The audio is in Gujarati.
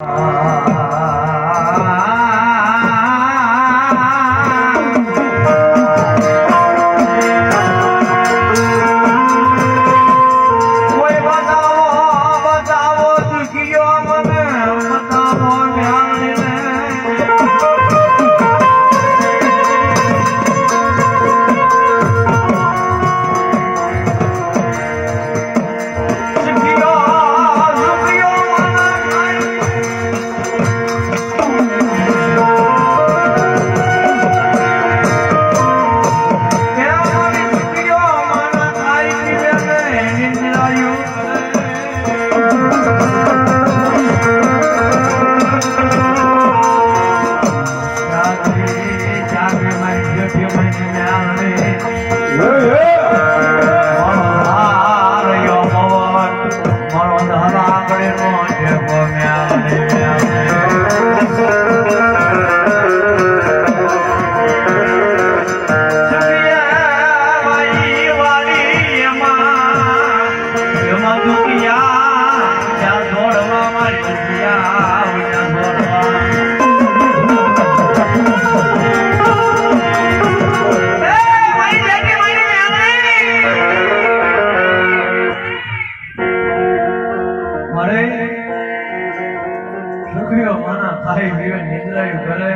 Ah. રાંગડી નો છે ગમ્યા દુખડીઓ માના ખાઈ પીવે નિંદ્રાયું કરે